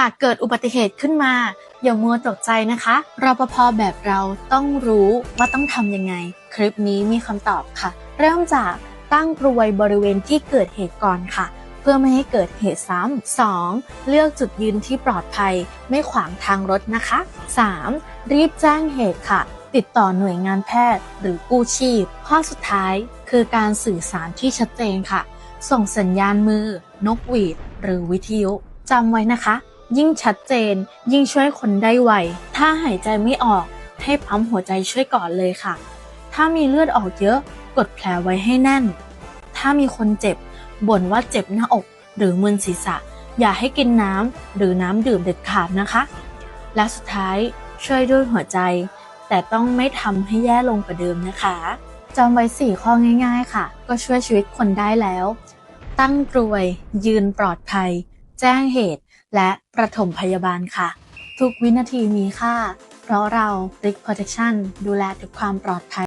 หากเกิดอุบัติเหตุขึ้นมา อย่ามัวตกใจนะคะรปภแบบเราต้องรู้ว่าต้องทำยังไง คลิปนี้มีคำตอบค่ะ เริ่มจากตั้งกรวยบริเวณที่เกิดเหตุก่อนค่ะ เพื่อไม่ให้เกิดเหตุซ้ำ 2. เลือกจุดยืนที่ปลอดภัย ไม่ขวางทางรถนะคะ 3. รีบแจ้งเหตุค่ะ ติดต่อหน่วยงานแพทย์หรือกู้ชีพ ข้อสุดท้ายคือการสื่อสารที่ชัดเจนค่ะ ส่งสัญญาณมือ นกหวีด หรือวิทยุจำไว้นะคะ ยิ่งชัดเจน ยิ่งช่วยคนได้ไว ถ้าหายใจไม่ออกให้ปั๊มหัวใจช่วยก่อนเลยค่ะ ถ้ามีเลือดออกเยอะ กดแผลไว้ให้แน่น ถ้ามีคนเจ็บ บ่นว่าเจ็บหน้าอก หรือมึนศีรษะ อย่าให้กินน้ำหรือน้ำดื่มเด็ดขาดนะคะ และสุดท้ายช่วยด้วยหัวใจ แต่ต้องไม่ทำให้แย่ลงกว่าเดิมนะคะจำไว้4ข้อง่าย ๆ ค่ะ ก็ช่วยชีวิตคนได้แล้ว ตั้งกรวย ยืนปลอดภัย แจ้งเหตุ และประถมพยาบาลค่ะ ทุกวินาทีมีค่า เพราะเรา Brick Protection ดูแลทุกความปลอดภัย